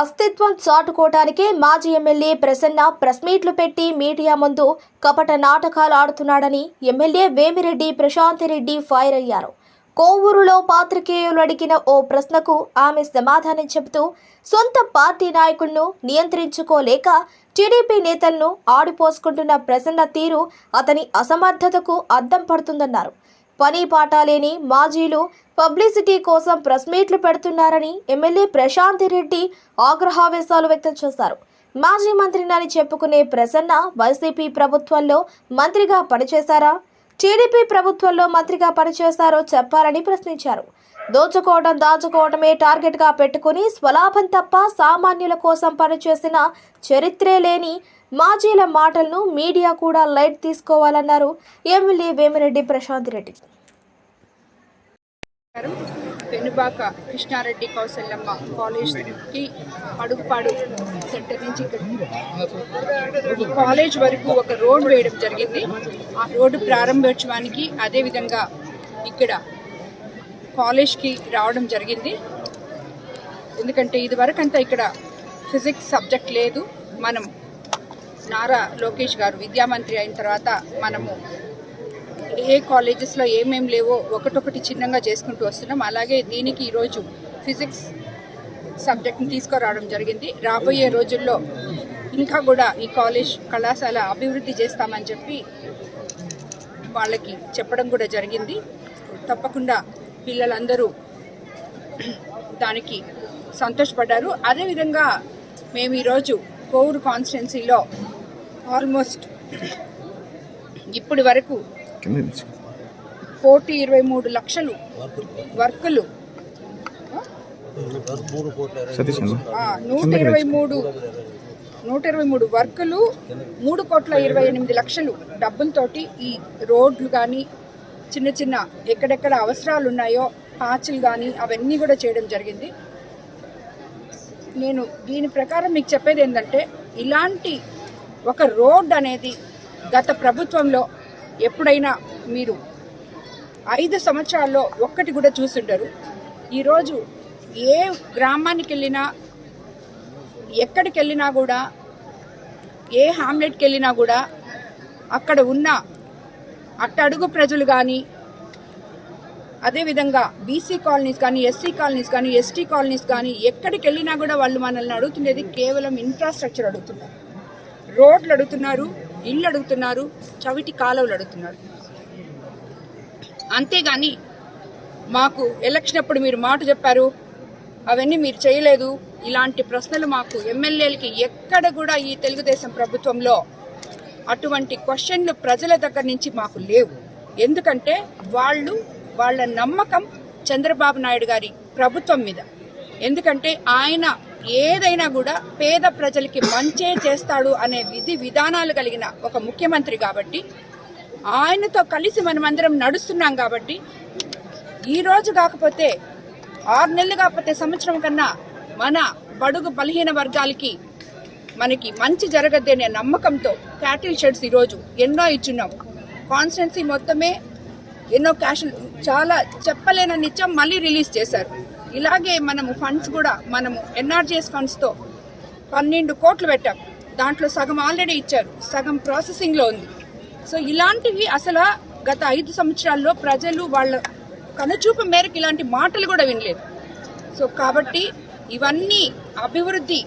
అస్తిత్వం చాటుకోవటానికే మాజీ MLA Prasanna press మీట్లు పెట్టి మీడియా ముందు కపట నాటకాలు ఆడుతున్నాడని ఎమ్మెల్యే వేమిరెడ్డి ప్రశాంతిరెడ్డి ఫైర్ అయ్యారు. కోవూరులో పాత్రికేయులు అడిగిన ఓ ప్రశ్నకు ఆమె సమాధానం చెబుతూ సొంత పార్టీ నాయకులను నియంత్రించుకోలేక టీడీపీ నేతలను ఆడిపోసుకుంటున్న ప్రసన్న తీరు అతని అసమర్థతకు అద్దం పడుతుందన్నారు. పని పాట లేని మాజీలు పబ్లిసిటీ కోసం ప్రెస్ మీట్లు పెడుతున్నారని ఎమ్మెల్యే ప్రశాంత్ రెడ్డి ఆగ్రహావేశాలు వ్యక్తం చేశారు. మాజీ మంత్రినని చెప్పుకునే ప్రసన్న వైసీపీ ప్రభుత్వంలో మంత్రిగా పనిచేశారా? టీడీపీ ప్రభుత్వంలో మంత్రిగా పనిచేశారో చెప్పాలని ప్రశ్నించారు. దోచుకోవడం దాచుకోవడమే టార్గెట్గా పెట్టుకుని స్వలాభం తప్ప సామాన్యుల కోసం పనిచేసిన చరిత్రే లేని మాజీల మాటలను మీడియా కూడా లైట్ తీసుకోవాలన్నారు ఎమ్మెల్యే వేమిరెడ్డి ప్రశాంత్ రెడ్డి. వెనుబాక కృష్ణారెడ్డి కౌశల్యమ్మ కాలేజ్కి అడుగుపాడు సెంటర్ నుంచి ఇక్కడ కాలేజ్ వరకు ఒక రోడ్ వేయడం జరిగింది. ఆ రోడ్డు ప్రారంభోత్సవానికి అదేవిధంగా ఇక్కడ కాలేజ్కి రావడం జరిగింది. ఎందుకంటే ఇదివరకంతా ఇక్కడ ఫిజిక్స్ సబ్జెక్ట్ లేదు. మనం నారా లోకేష్ గారు విద్యామంత్రి అయిన తర్వాత మనము ఏ కాలేజెస్లో ఏమేం లేవో ఒకటొకటి చిన్నగా చేసుకుంటూ వస్తున్నాం. అలాగే దీనికి ఈరోజు ఫిజిక్స్ సబ్జెక్ట్ని తీసుకురావడం జరిగింది. రాబోయే రోజుల్లో ఇంకా కూడా ఈ కాలేజ్ కళాశాల అభివృద్ధి చేస్తామని చెప్పి వాళ్ళకి చెప్పడం కూడా జరిగింది. తప్పకుండా పిల్లలందరూ దానికి సంతోషపడ్డారు. అదేవిధంగా మేము ఈరోజు కోవూరు కాన్స్టిట్యున్సీలో ఆల్మోస్ట్ ఇప్పటి వరకు కోటి ఇరవై మూడు లక్షలు వర్కులు. నూట ఇరవై మూడు నూట ఇరవై మూడు వర్కులు మూడు కోట్ల ఇరవై ఎనిమిది లక్షలు డబ్బులతోటి ఈ రోడ్లు కానీ చిన్న చిన్న ఎక్కడెక్కడ అవసరాలు ఉన్నాయో పాచులు కానీ అవన్నీ కూడా చేయడం జరిగింది. నేను దీని ప్రకారం మీకు చెప్పేది ఏంటంటే ఇలాంటి ఒక రోడ్ అనేది గత ప్రభుత్వంలో ఎప్పుడైనా మీరు ఐదు సంవత్సరాల్లో ఒక్కటి కూడా చూసుంటారు ఈరోజు ఏ గ్రామానికి వెళ్ళినా ఎక్కడికి వెళ్ళినా కూడా ఏ హామ్లెట్కి వెళ్ళినా కూడా అక్కడ ఉన్న అట్టడుగు ప్రజలు కానీ అదేవిధంగా బీసీ కాలనీస్ కానీ ఎస్సీ కాలనీస్ కానీ ఎస్టీ కాలనీస్ కానీ ఎక్కడికి వెళ్ళినా కూడా వాళ్ళు మనల్ని అడుగుతుండేది కేవలం ఇన్ఫ్రాస్ట్రక్చర్ అడుగుతున్నారు. రోడ్లు అడుగుతున్నారు ఇళ్ళు అడుగుతున్నారు చవిటి కాలువలు అడుగుతున్నారు. అంతేగాని మాకు ఎలక్షన్ అప్పుడు మీరు మాట చెప్పారు అవన్నీ మీరు చేయలేదు. ఇలాంటి ప్రశ్నలు మాకు ఎమ్మెల్యేలకి ఎక్కడ కూడా ఈ తెలుగుదేశం ప్రభుత్వంలో అటువంటి క్వశ్చన్లు ప్రజల దగ్గర నుంచి మాకు లేవు. ఎందుకంటే వాళ్ళు వాళ్ళ నమ్మకం చంద్రబాబు నాయుడు గారి ప్రభుత్వం మీద. ఎందుకంటే ఆయన ఏదైనా కూడా పేద ప్రజలకి మంచే చేస్తాడు అనే విధి విధానాలు కలిగిన ఒక ముఖ్యమంత్రి కాబట్టి ఆయనతో కలిసి మనమందరం నడుస్తున్నాం కాబట్టి ఈరోజు కాకపోతే ఆరు నెలలు కాకపోతే సంవత్సరం కన్నా మన బడుగు బలహీన వర్గాలకి మనకి మంచి జరగద్దనే అనే నమ్మకంతో క్యాటిల్ షెడ్స్ ఈరోజు ఎన్నో ఇచ్చున్నాం కాన్స్టెన్సీ మొత్తమే ఎన్నో క్యాషులు చాలా చెప్పలేనని నిత్యం మళ్ళీ రిలీజ్ చేశారు. ఇలాగే మనము ఫండ్స్ కూడా మనము ఎన్ఆర్జీఎస్ ఫండ్స్తో పన్నెండు కోట్లు పెట్టాం. దాంట్లో సగం ఆల్రెడీ ఇచ్చారు. సగం ప్రాసెసింగ్లో ఉంది. సో ఇలాంటివి అసలు గత ఐదు సంవత్సరాల్లో ప్రజలు వాళ్ళ కనుచూపు మేరకు ఇలాంటి మాటలు కూడా వినలేదు. సో కాబట్టి ఇవన్నీ అభివృద్ధి.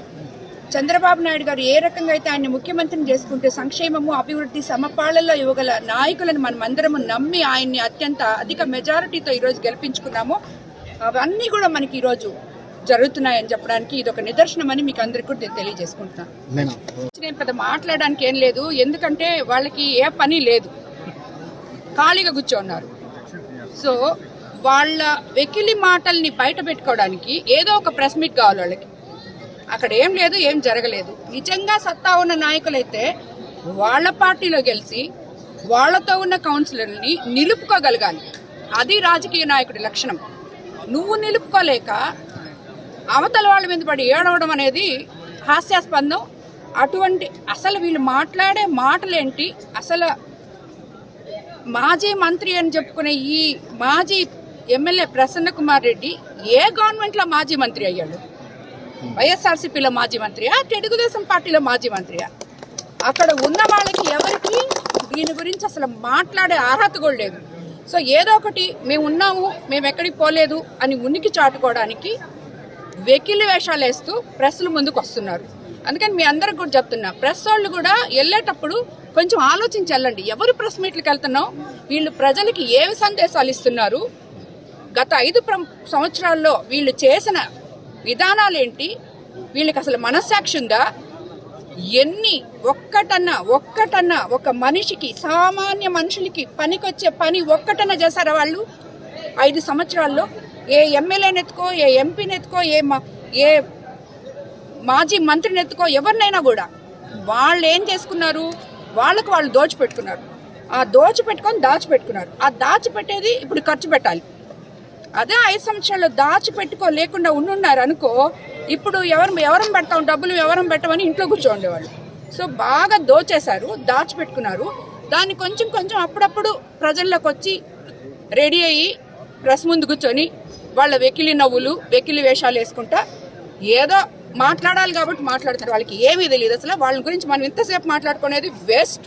చంద్రబాబు నాయుడు గారు ఏ రకంగా అయితే ఆయన ముఖ్యమంత్రిని చేసుకుంటే సంక్షేమము అభివృద్ధి సమపాళ్ళలో ఇవ్వగల నాయకులను మనం అందరము నమ్మి ఆయన్ని అత్యంత అధిక మెజారిటీతో ఈరోజు గెలిపించుకున్నాము. అవన్నీ కూడా మనకి ఈరోజు జరుగుతున్నాయని చెప్పడానికి ఇది ఒక నిదర్శనం అని మీకు అందరికీ కూడా నేను తెలియజేసుకుంటున్నాను నేను? పెద్ద మాట్లాడడానికి ఏం లేదు ఎందుకంటే వాళ్ళకి ఏ పని లేదు. ఖాళీగా కూర్చోన్నారు. సో వాళ్ళ వెకిలి మాటల్ని బయట పెట్టుకోవడానికి ఏదో ఒక ప్రెస్ మీట్ కావాలి వాళ్ళకి. అక్కడ ఏం లేదు ఏం జరగలేదు. నిజంగా సత్తా ఉన్న నాయకులైతే వాళ్ళ పార్టీలో గెలిచి వాళ్ళతో ఉన్న కౌన్సిలర్ని నిలుపుకోగలగాలి. అది రాజకీయ నాయకుడి లక్షణం. నువ్వు నిలుపుకోలేక అవతల వాళ్ళ మీద పడి ఏడవడం అనేది హాస్యాస్పందం. అటువంటి అసలు వీళ్ళు మాట్లాడే మాటలేంటి? అసలు మాజీ మంత్రి అని చెప్పుకునే ఈ మాజీ ఎమ్మెల్యే ప్రసన్న కుమార్ రెడ్డి ఏ గవర్నమెంట్లో మాజీ మంత్రి అయ్యాడు? వైఎస్ఆర్సీపీలో మాజీ మంత్రియా? తెలుగుదేశం పార్టీలో మాజీ మంత్రియా? అక్కడ ఉన్న వాళ్ళకి ఎవరికి దీని గురించి అసలు మాట్లాడే అర్హత కూడా లేదు. సో ఏదో ఒకటి మేము ఉన్నాము మేము ఎక్కడికి పోలేదు అని ఉనికి చాటుకోవడానికి వెకిలి వేషాలు వేస్తూ ప్రెస్లు ముందుకు వస్తున్నారు. అందుకని మీ అందరికి కూడా చెప్తున్నా ప్రెస్ వాళ్ళు కూడా వెళ్ళేటప్పుడు కొంచెం ఆలోచించి వెళ్ళండి. ఎవరు ప్రెస్ మీట్లకు వెళ్తున్నాం వీళ్ళు ప్రజలకి ఏవి సందేశాలు ఇస్తున్నారు? గత ఐదు ప్ర- సంవత్సరాల్లో వీళ్ళు చేసిన విధానాలు ఏంటి వీళ్ళకి అసలు మనస్సాక్షి ఉందా? ఎన్ని ఒక్కటన్నా ఒక్కటన్నా ఒక మనిషికి సామాన్య మనుషులకి పనికొచ్చే పని ఒక్కటన్నా చేశారా వాళ్ళు? ఐదు సంవత్సరాల్లో ఏ ఎమ్మెల్యేని ఎత్తుకో ఏ ఎంపీని ఎత్తుకో ఏ మా- ఏ మాజీ మంత్రిని ఎత్తుకో ఎవరినైనా కూడా వాళ్ళు ఏం చేసుకున్నారు? వాళ్ళకు వాళ్ళు దోచిపెట్టుకున్నారు. ఆ దోచిపెట్టుకొని దాచిపెట్టుకున్నారు. ఆ దాచిపెట్టేది ఇప్పుడు ఖర్చు పెట్టాలి. అదే ఐదు సంవత్సరాల్లో దాచిపెట్టుకో లేకుండా ఉండున్నారు అనుకో ఇప్పుడు ఎవరు ఎవరం పెడతాం డబ్బులు ఎవరం పెట్టమని ఇంట్లో కూర్చోండేవాళ్ళు. సో బాగా దోచేశారు దాచిపెట్టుకున్నారు. దాన్ని కొంచెం కొంచెం అప్పుడప్పుడు ప్రజల్లోకి వచ్చి రెడీ అయ్యి ప్రెస్ ముందు కూర్చొని వాళ్ళ వెకిలి నవ్వులు వెకిలి వేషాలు వేసుకుంటా ఏదో మాట్లాడాలి కాబట్టి మాట్లాడతారు వాళ్ళకి ఏమీ తెలియదు అసలు. వాళ్ళ గురించి మనం ఇంతసేపు మాట్లాడుకునేది వేస్ట్